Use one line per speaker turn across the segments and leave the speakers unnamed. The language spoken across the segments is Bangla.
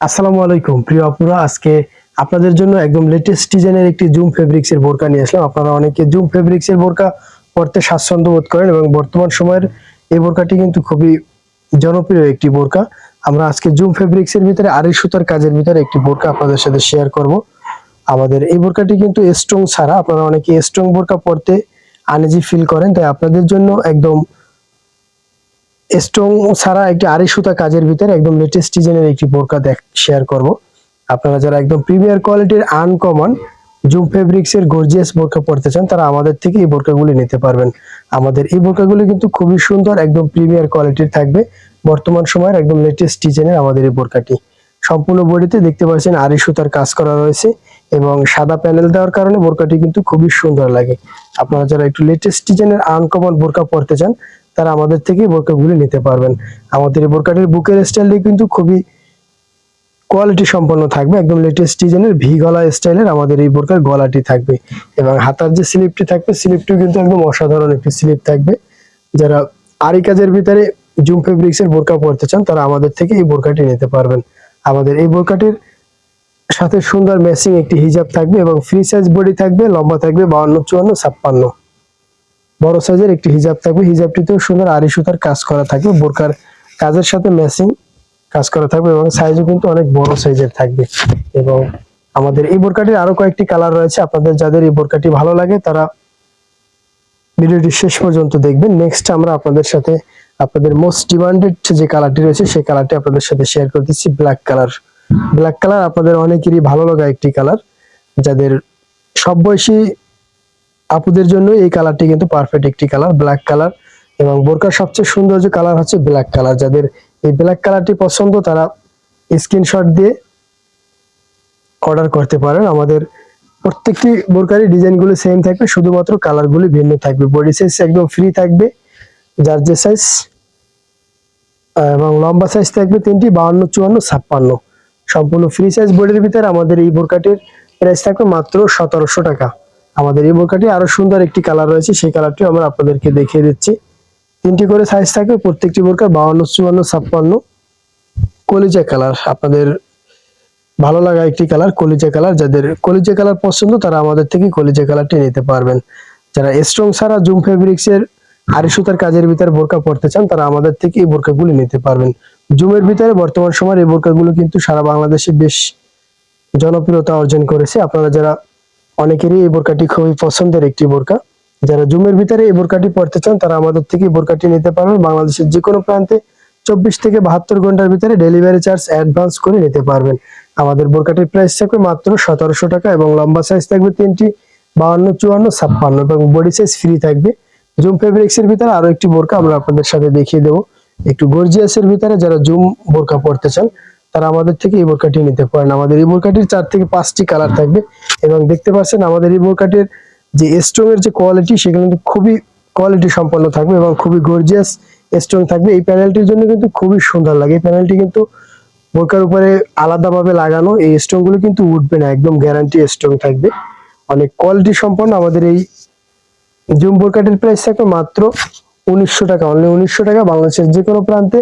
আসসালামু আলাইকুম। প্রিয় আপুরা, আজকে আপনাদের জন্য একদম লেটেস্ট ডিজাইনের একটি জুম ফেব্রিক্স এর বোরকা নিয়ে আসলাম। আপনারা অনেকে জুম ফেব্রিক্স এর বোরকা পরতে স্বাচ্ছন্দ্য বোধ করেন এবং বর্তমান সময়ের এই বোরকাটি কিন্তু খুবই জনপ্রিয় একটি বোরকা। আমরা আজকে জুম ফেব্রিক্স এর ভিতরে আড়াই সুতার কাজের ভিতরে একটি বোরকা আপনাদের সাথে শেয়ার করব। আমাদের এই বোরকাটি কিন্তু স্ট্রং ছাড়া, আপনারা অনেকে স্ট্রং বোরকা পরতে আনইজি ফিল করেন, তাই আপনাদের জন্য একদম স্ট্রং ছাড়া একটি আড়াই সুতা কাজের ভিতরে একদম লেটেস্ট ডিজাইনের একটি বোরকা দেখ শেয়ার করব। আপনারা যারা একদম প্রিমিয়ার কোয়ালিটির আনকমন জুম ফেব্রিক্স এর গর্জিয়াস বোরকা পড়তে চান, তারা আমাদের থেকে এই বোরকাগুলি নিতে পারবেন। আমাদের এই বোরকাগুলি কিন্তু খুবই সুন্দর, একদম প্রিমিয়ার কোয়ালিটির থাকবে। বর্তমান সময়ের একদম লেটেস্ট ডিজাইনের আমাদের এই বোরকাটি। সম্পূর্ণ বডিতে দেখতে পাচ্ছেন আড়াই সুতার কাজ করা রয়েছে। এবং সাদা প্যানেল দেওয়ার কারণে বোরকাটি কিন্তু খুবই সুন্দর লাগে। আপনারা যারা একটু লেটেস্ট ডিজাইনের আনকমন বোরকা পরতে চান, তারা আমাদের থেকে বোরকাগুলি নিতে পারবেন। আমাদের এই বোরকাটির বুকের স্টাইলটি কিন্তু খুবই কোয়ালিটি সম্পন্ন থাকবে। একদম লেটেস্ট ডিজাইনের ভি গলা স্টাইলের আমাদের এই বোরকার গলাটি থাকবে এবং হাতার যে স্লিপটি থাকবে স্লিপটিও কিন্তু একদম অসাধারণ একটি স্লিপ থাকবে। যারা আরি কাজের ভিতরে জুম ফেব্রিক্স এর বোরকা পরতে চান, তারা আমাদের থেকে এই বোরকাটি নিতে পারবেন। আমাদের এই বোরকাটির সাথে সুন্দর ম্যাচিং একটি হিজাব থাকবে এবং ফ্রি সাইজ বডি থাকবে, লম্বা থাকবে, বাউন্ন, চুয়ান্ন, ছাপ্পান্ন। বড় সাইজের একটি হিজাব থাকবে। হিজাবটিতেও সুন্দর আড়ি সুতার কাজ করা থাকবে, বোরকার কাজের সাথে ম্যাচিং কাজ করা থাকবে এবং সাইজও কিন্তু অনেক বড় সাইজের থাকবে। এবং আমাদের এই বোরকাটির আরও কয়েকটি কালার রয়েছে। আপনাদের যাদের এই বোরকাটি ভালো লাগে, তারা ভিডিওটি শেষ পর্যন্ত দেখবেন। নেক্সট আমরা আপনাদের সাথে, আপনাদের মোস্ট ডিমান্ডেড যে কালারটি রয়েছে, সেই কালারটি আপনাদের সাথে শেয়ার করতেছি। ব্ল্যাক কালার ব্ল্যাক কালার আপনাদের অনেকেরই ভালো লাগা একটি কালার যাদের সব বয়সী আপুদের জন্য এই কালারটি কিন্তু পারফেক্ট একটি কালার ব্ল্যাক কালার এবং বোরকার সবচেয়ে সুন্দর যে কালার হচ্ছে ব্ল্যাক কালার যাদের এই ব্ল্যাক কালারটি পছন্দ, তারা স্ক্রিনশট দিয়ে অর্ডার করতে পারেন। আমাদের প্রত্যেকটি বোরকারি ডিজাইনগুলো সেম থাকবে, শুধুমাত্র কালারগুলি ভিন্ন থাকবে। বডি সাইজ একদম ফ্রি থাকবে, যার যে সাইজ এবং লম্বা সাইজ থাকবে তিনটি বাউন্ন চুয়ান্ন, ছাপ্পান্ন। সম্পূর্ণ ফ্রি সাইজ বডির ভিতরে আমাদের এই বোরকাটির প্রাইস থাকবে মাত্র সতেরোশো টাকা। আমাদের এই বোরকাটি আরও সুন্দর একটি কালার রয়েছে, সেই কালারটি আমরা আপনাদেরকে দেখিয়ে দিচ্ছি। তিনটি করে সাইজ থাকবে, প্রত্যেকটি বোরকা বাউন্ন, চুয়ান্ন, ছাপ্পান্ন। কলিজা কালার আপনাদের ভালো লাগা একটি কালার কলিজা কালার যাদের কলিজা কালার পছন্দ, তারা আমাদের থেকে কলিজা কালারটি নিতে পারবেন। যারা স্ট্রং ছাড়া জুম ফেব্রিক্স এর আড়ি সুতার কাজের ভিতরে বোরকা পড়তে চান, তারা আমাদের থেকে এই বোরকাগুলি নিতে পারবেন। জুমের ভিতরে বর্তমান সময়ের এই বোরকাগুলো কিন্তু সারা বাংলাদেশে বেশ জনপ্রিয়তা অর্জন করেছে। আপনারা যারা অনেকেরই এই বোরকাটি খুবই পছন্দের একটি বোরকা, যারা জুমের ভিতরে এই বোরকাটি পড়তে চান, তারা আমাদের থেকে এই বোরকাটি নিতে পারবেন বাংলাদেশের যে কোনো প্রান্তে চব্বিশ থেকে বাহাত্তর ঘণ্টার ভিতরে ডেলিভারি চার্জ অ্যাডভান্স করে নিতে পারবেন। আমাদের বোরকাটির প্রাইস থাকবে মাত্র সতেরোশো টাকা এবং লম্বা সাইজ থাকবে তিনটি বাউন্ন চুয়ান্ন, ছাপ্পান্ন এবং বডি সাইজ ফ্রি থাকবে। জুম ফেব্রিক্সের ভিতরে আরও একটি বোরকা আমরা আপনাদের সাথে দেখিয়ে দেবো। একটু গর্জিয়াস এর ভিতরে যারা জুম বোরকা পড়তে চান, তারা আমাদের থেকে এই বোরকাটি নিতে পারেন। আমাদের এই বোরকাটির চার থেকে পাঁচটি কালার থাকবে এবং দেখতে পাচ্ছেন আমাদের এই বোরকাটির যে স্ট্রং এর যে কোয়ালিটি সেগুলো কিন্তু খুবই কোয়ালিটি সম্পন্ন থাকবে এবং খুবই গর্জিয়াস স্ট্রং থাকবে। এই প্যানেলটির জন্য কিন্তু খুবই সুন্দর লাগে। এই প্যানেলটি কিন্তু বোরকার উপরে আলাদাভাবে লাগানো, এই স্ট্রংগুলো কিন্তু উঠবে না, একদম গ্যারান্টি স্ট্রং থাকবে। অনেক কোয়ালিটি সম্পন্ন আমাদের এই জুম বোরকাটির প্রাইস থাকবে মাত্র উনিশশো টাকা অনলি উনিশশো টাকা বাংলাদেশের যে কোনো প্রান্তে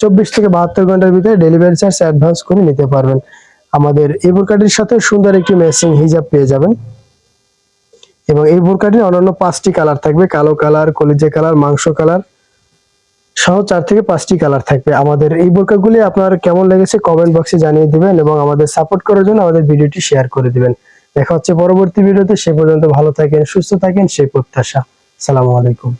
চব্বিশ থেকে বাহাত্তর ঘণ্টার ভিতরে ডেলিভারি চার্জ অ্যাডভান্স করে নিতে পারবেন। আমাদের এই বোরকাটির সাথে সুন্দর একটি ম্যাচিং হিজাব পেয়ে যাবেন। এবং এই বোরকাটির অন্যান্য পাঁচটি কালার থাকবে, কালো কালার কলিজা কালার মাংস কালার সহ চার থেকে পাঁচটি কালার থাকবে। আমাদের এই বোরকাগুলি আপনার কেমন লেগেছে কমেন্ট বক্সে জানিয়ে দিবেন এবং আমাদের সাপোর্ট করার জন্য আমাদের ভিডিওটি শেয়ার করে দিবেন। দেখা হচ্ছে পরবর্তী ভিডিওতে, সে পর্যন্ত ভালো থাকেন, সুস্থ থাকেন, সেই প্রত্যাশা। সালামু আলাইকুম।